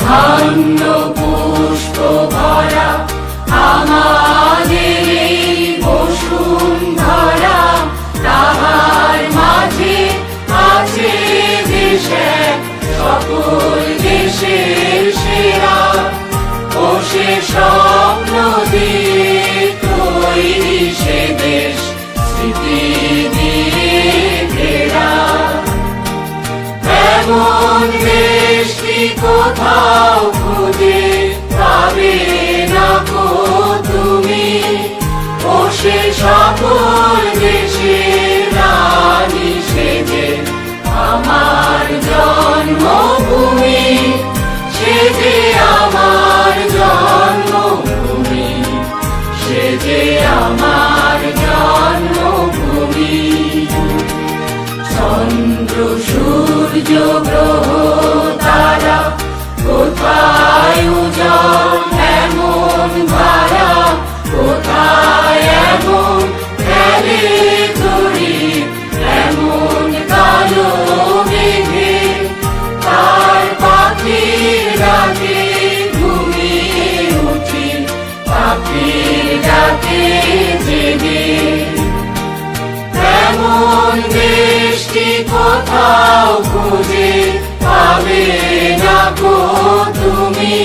ধান্য পুষ্প ভরা মাঝে আছে দেশে সে স্বপ্ন তৈরি সে দেশ স্মৃতি দিয়ে কোথাও খুঁজে পাখির ডাকে জেগে এমন দেশটি কোথাও খুঁজে পাবে না গো তুমি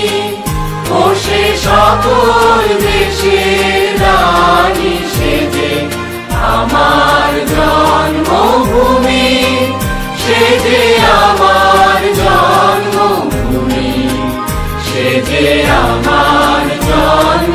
ও সে সকল দেশের রানী সেজে, আমার জন্মভূমি সে যে আমার জন্মভূমি সে যে আমার জন্মভূমি